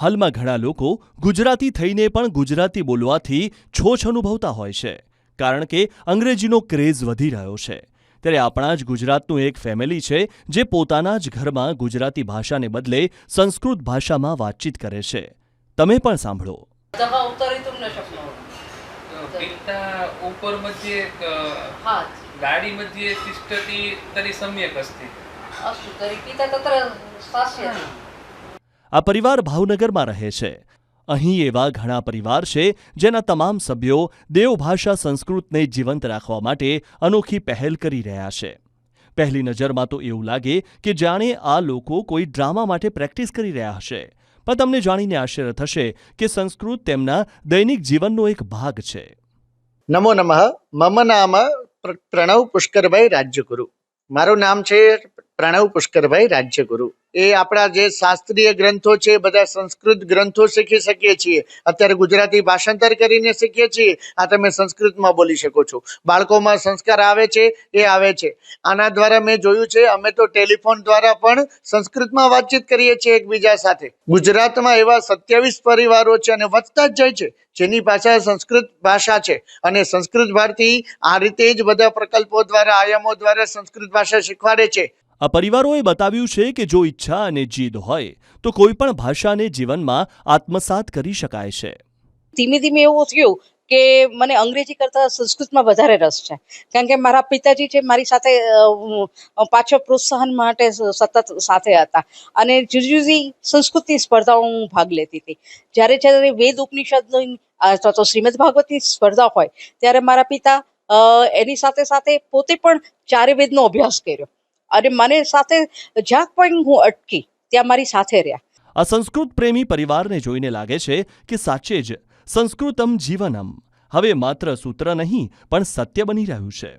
હાલમાં ઘણા લોકો ગુજરાતી થઈને પણ ગુજરાતી બોલવાથી છોછ અનુભવતા હોય છે કારણ કે અંગ્રેજીનો ક્રેઝ વધી રહ્યો છે. ત્યારે આપણા જ ગુજરાતનું એક ફેમિલી છે જે પોતાના જ ઘરમાં ગુજરાતી ભાષાને બદલે સંસ્કૃત ભાષામાં વાતચીત કરે છે. તમે પણ સાંભળો. ગાડી સમ્યક અસ્તુ તરી પિતા તત્ર શાસ્યતિ આ પરિવાર ભાવનગરમાં રહે છે. અહીં એવા ઘણા પરિવાર છે જેના તમામ સભ્યો દેવભાષા સંસ્કૃતને જીવંત રાખવા માટે અનોખી પહેલ કરી રહ્યા છે. પહેલી નજરમાં તો એવું લાગે કે જાણે આ લોકો કોઈ ડ્રામા માટે પ્રેક્ટિસ કરી રહ્યા હશે. પણ તમને જાણીને આશ્ચર્ય થશે કે સંસ્કૃત તેમના દૈનિક જીવનનો એક ભાગ છે. નમો નમઃ. મમ નામ પ્રણવ પુષ્કરભાઈ રાજ્યગુરુ. મારું નામ છે પ્રણવ પુષ્કરભાઈ રાજ્યગુરુ. એ આપણા જે શાસ્ત્રીય ગ્રંથો છે બધા સંસ્કૃત ગ્રંથો શીખી શકીએ છીએ. અત્યારે ગુજરાતી ભાષાંતર કરીને શીખીએ છીએ. આ તમે સંસ્કૃતમાં બોલી શકો છો. બાળકોમાં સંસ્કાર આવે છે, એ આવે છે. આના દ્વારા મેં જોયું છે, અમે તો ટેલિફોન દ્વારા પણ સંસ્કૃતમાં વાતચીત કરીએ છીએ એકબીજા સાથે. ગુજરાતમાં એવા સત્યાવીસ પરિવારો છે અને વધતા જ જાય છે, જેની ભાષા સંસ્કૃત ભાષા છે. અને સંસ્કૃત ભારતી આ રીતે જ બધા પ્રકલ્પો દ્વારા, આયામો દ્વારા સંસ્કૃત ભાષા શીખવાડે છે. આ પરિવારોએ બતાવ્યું છે કે જો ઈચ્છા અને જીદ હોય, તો કોઈ પણ ભાષાને જીવનમાં આત્મસાત કરી શકાય છે. ધીમે ધીમે એવું થયું કે મને અંગ્રેજી કરતાં સંસ્કૃતમાં વધારે રસ છે. કારણ કે મારા પિતાજી છે, મારી સાથે પાછળ પ્રોત્સાહન માટે સતત સાથે હતા. અને જુદી જુદી સંસ્કૃતની સ્પર્ધાઓ હું ભાગ લેતી હતી. જ્યારે જ્યારે વેદ ઉપનિષદની, અથવા તો શ્રીમદ ભાગવતની સ્પર્ધા હોય, ત્યારે મારા પિતા એની સાથે સાથે પોતે પણ ચારે વેદનો અભ્યાસ કર્યો. અને મને સાથે જ્યાં પણ હું અટકી, ત્યાં મારી સાથે રહ્યા. આ સંસ્કૃત પ્રેમી પરિવારને જોઈને લાગે છે કે સાચે જ સંસ્કૃતમ જીવનમ. હવે માત્ર સૂત્ર નહીં, પણ સત્ય બની રહ્યું છે.